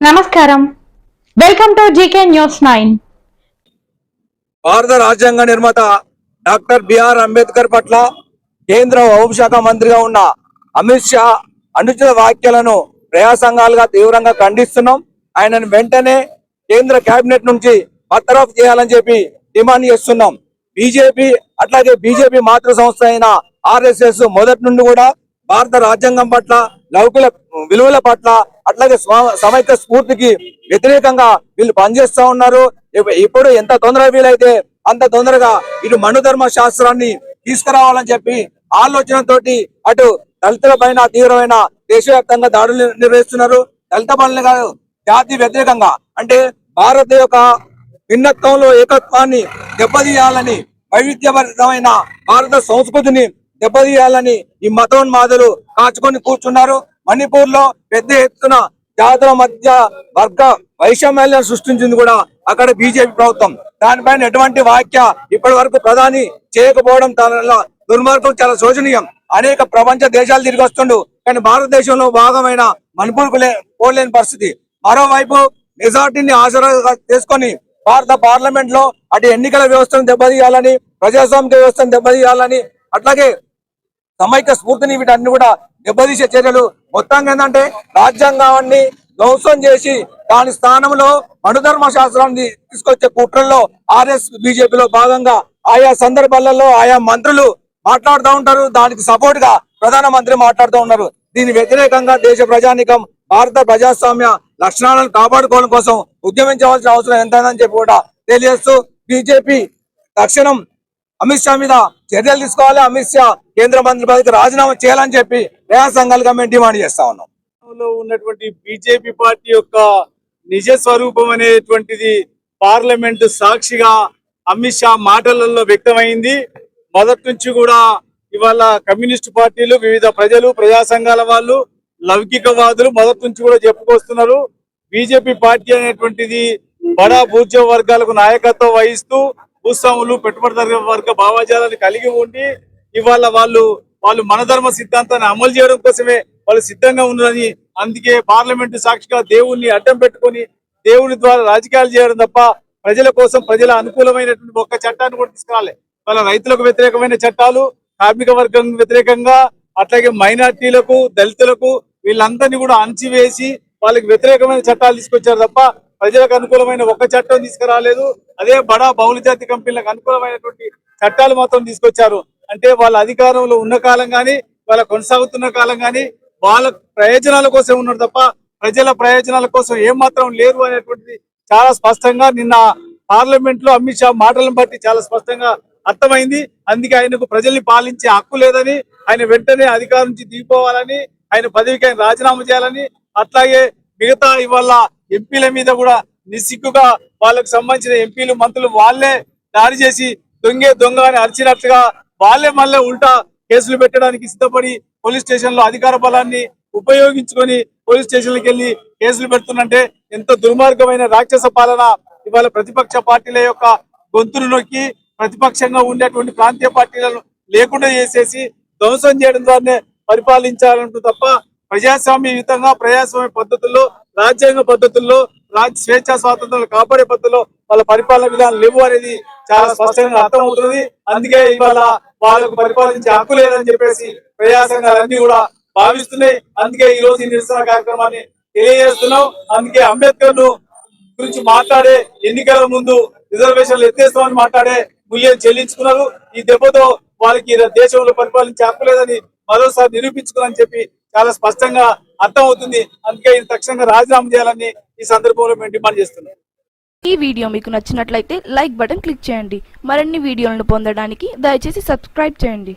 నమస్కారం. Welcome to GK news nine. భారత రాజ్యాంగ నిర్మాత డాక్టర్ బిఆర్ అంబేద్కర్ పట్ల కేంద్ర హోంశాఖ మంత్రిగా ఉన్న అమిత్ షా అనుచిత వ్యాఖ్యలను ప్రజా సంఘాలుగా తీవ్రంగా ఖండిస్తున్నాం. ఆయనను వెంటనే కేంద్ర కేబినెట్ నుంచి బర్తరఫ్ చేయాలని చెప్పి డిమాండ్ చేస్తున్నాం. బీజేపీ అట్లాగే బీజేపీ మాతృ సంస్థ అయిన ఆర్ఎస్ఎస్ మొదటి నుండి కూడా భారత రాజ్యాంగం పట్ల లౌకిక విలువల పట్ల అట్లాగే సమైక్య స్ఫూర్తికి వ్యతిరేకంగా వీళ్ళు పనిచేస్తా ఉన్నారు. ఇప్పుడు ఎంత తొందరగా వీలైతే అంత తొందరగా ఇటు మనుధర్మ శాస్త్రాన్ని తీసుకురావాలని చెప్పి ఆలోచనతోటి అటు దళితుల పైన తీవ్రమైన దేశవ్యాప్తంగా దాడులు నిర్వహిస్తున్నారు. దళిత పనులు కాదు జాతి వ్యతిరేకంగా. అంటే భారత యొక్క భిన్నత్వంలో ఏకత్వాన్ని దెబ్బతీయాలని వైవిధ్యభరితమైన భారత సంస్కృతిని దెబ్బతీయాలని ఈ మతోన్మాదులు కాచుకొని కూర్చున్నారు. మణిపూర్లో పెద్ద ఎత్తున జాతుల మధ్య వర్గ వైషమ్యాలను సృష్టించింది కూడా అక్కడ బీజేపీ ప్రభుత్వం. దానిపైన ఎటువంటి వ్యాఖ్య ఇప్పటి వరకు ప్రధాని చేయకపోవడం వల్ల దుర్మార్గం చాలా శోచనీయం. అనేక ప్రపంచ దేశాలు తిరిగి వస్తుండు కానీ భారతదేశంలో భాగమైన మణిపూర్కు పోలేని పరిస్థితి. మరోవైపు మెజార్టీని ఆసరాగా చేసుకొని భారత పార్లమెంట్లో అటు ఎన్నికల వ్యవస్థను దెబ్బతీయాలని ప్రజాస్వామిక వ్యవస్థను దెబ్బతీయాలని అట్లాగే సమైక్య స్ఫూర్తిని వీటన్ని కూడా దెబ్బతీసే చర్యలు మొత్తంగా ఏంటంటే రాజ్యాంగాన్ని ధ్వంసం చేసి దాని స్థానంలో మనుధర్మ శాస్త్రాన్ని తీసుకొచ్చే కుట్రల్లో ఆర్ఎస్ బీజేపీలో భాగంగా ఆయా సందర్భాలలో ఆయా మంత్రులు మాట్లాడుతూ ఉంటారు. దానికి సపోర్ట్గా ప్రధానమంత్రి మాట్లాడుతూ ఉన్నారు. దీని వ్యతిరేకంగా దేశ ప్రజానికం భారత ప్రజాస్వామ్య లక్షణాలను కాపాడుకోవడం కోసం ఉద్యమించవలసిన అవసరం ఎంతైందని చెప్పి కూడా తెలియజేస్తూ బీజేపీ తక్షణం అమిత్ షా మీద చర్యలు తీసుకోవాలి. అమిత్ షా కేంద్ర మంత్రి పదవికి రాజీనామా చేయాలని చెప్పి ప్రజా సంఘాలుగా మేము డిమాండ్ చేస్తా ఉన్నాం. ఉన్నటువంటి బీజేపీ పార్టీ యొక్క నిజ స్వరూపం అనేటువంటిది పార్లమెంట్ సాక్షిగా అమిత్ షా మాటలలో వ్యక్తమైంది. మొదటి నుంచి కూడా ఇవాళ కమ్యూనిస్ట్ పార్టీలు వివిధ ప్రజలు ప్రజా సంఘాల వాళ్ళు లౌకికవాదులు మొదటి నుంచి కూడా చెప్పుకొస్తున్నారు. బీజేపీ పార్టీ అనేటువంటిది బడా భూజ్య వర్గాలకు నాయకత్వం వహిస్తూ భూస్వాములు పెట్టుబడిదారు వర్గ భావాజాలను కలిగి ఉండి ఇవాళ వాళ్ళు వాళ్ళు మనధర్మ సిద్ధాంతాన్ని అమలు చేయడం కోసమే వాళ్ళు సిద్ధంగా ఉన్నారని అందుకే పార్లమెంట్ సాక్షిగా దేవుణ్ణి అడ్డం పెట్టుకొని దేవుని ద్వారా రాజకీయాలు చేయడం తప్ప ప్రజల కోసం ప్రజల అనుకూలమైనటువంటి ఒక్క చట్టాన్ని కూడా తీసుకురాలి. వాళ్ళ రైతులకు వ్యతిరేకమైన చట్టాలు కార్మిక వర్గం వ్యతిరేకంగా అట్లాగే మైనార్టీలకు దళితులకు వీళ్ళందరినీ కూడా అణచివేసి వాళ్ళకి వ్యతిరేకమైన చట్టాలు తీసుకొచ్చారు తప్ప ప్రజలకు అనుకూలమైన ఒక్క చట్టం తీసుకురాలేదు. అదే బడా బహుళ జాతి కంపెనీలకు అనుకూలమైనటువంటి చట్టాలు మాత్రం తీసుకొచ్చారు. అంటే వాళ్ళ అధికారంలో ఉన్న కాలం కానీ వాళ్ళ కొనసాగుతున్న కాలం కానీ వాళ్ళ ప్రయోజనాల కోసం ఉన్నారు తప్ప ప్రజల ప్రయోజనాల కోసం ఏం మాత్రం లేరు అనేటువంటిది చాలా స్పష్టంగా నిన్న పార్లమెంట్లో అమిత్ షా మాటలను బట్టి చాలా స్పష్టంగా అర్థమైంది. అందుకే ఆయనకు ప్రజల్ని పాలించే హక్కు లేదని ఆయన వెంటనే అధికారం నుంచి దిగిపోవాలని ఆయన పదవికి ఆయన రాజీనామా చేయాలని అట్లాగే మిగతా ఇవాళ ఎంపీల మీద కూడా నిస్సిగ్గుగా వాళ్ళకు సంబంధించిన ఎంపీలు మంత్రులు వాళ్ళే దారి చేసి దొంగే దొంగ అని అరిచినట్టుగా వాళ్ళే మళ్ళీ ఉల్టా కేసులు పెట్టడానికి సిద్ధపడి పోలీస్ స్టేషన్లో అధికార బలాన్ని ఉపయోగించుకొని పోలీస్ స్టేషన్లకు వెళ్ళి కేసులు పెడుతున్నంటే ఎంత దుర్మార్గమైన రాక్షస పాలన ఇవాళ ప్రతిపక్ష పార్టీల యొక్క గొంతులు నొక్కి ప్రతిపక్షంగా ఉండేటువంటి ప్రాంతీయ పార్టీలను లేకుండా చేసేసి ధ్వంసం చేయడం ద్వారానే పరిపాలించాలంటూ తప్ప ప్రజాస్వామ్యయుతంగా ప్రజాస్వామ్య పద్ధతుల్లో రాజ్యాంగ పద్ధతుల్లో రాజ్య స్వేచ్ఛా స్వాతంత్రాలు కాపాడే పద్ధతిలో వాళ్ళ పరిపాలన విధానం లేవు అనేది చాలా స్పష్టంగా అర్థమవుతుంది. అందుకే ఇవాళ వాళ్ళకు పరిపాలించే హక్కు లేదని చెప్పేసి ప్రజా సంఘాలన్నీ కూడా భావిస్తున్నాయి. అందుకే ఈ రోజు ఈ నిరసన కార్యక్రమాన్ని తెలియజేస్తున్నాం. అందుకే అంబేద్కర్ను గురించి మాట్లాడే ఎన్నికల ముందు రిజర్వేషన్లు ఎత్తేస్తామని మాట్లాడే మూల్యం చెల్లించుకున్నారు. ఈ దెబ్బతో వాళ్ళకి దేశంలో పరిపాలించే హక్కు లేదని మరోసారి నిరూపించుకున్నారని చెప్పి చాలా స్పష్టంగా అర్థం అవుతుంది అందుకే ఇది తక్షణంగా రాజీనామా చేయాలని ఈ సందర్భంలో మేము డిమాండ్ చేస్తున్నాం. ఈ వీడియో మీకు నచ్చినట్లయితే లైక్ బటన్ క్లిక్ చేయండి. మరిన్ని వీడియోలను పొందడానికి దయచేసి సబ్స్క్రైబ్ చేయండి.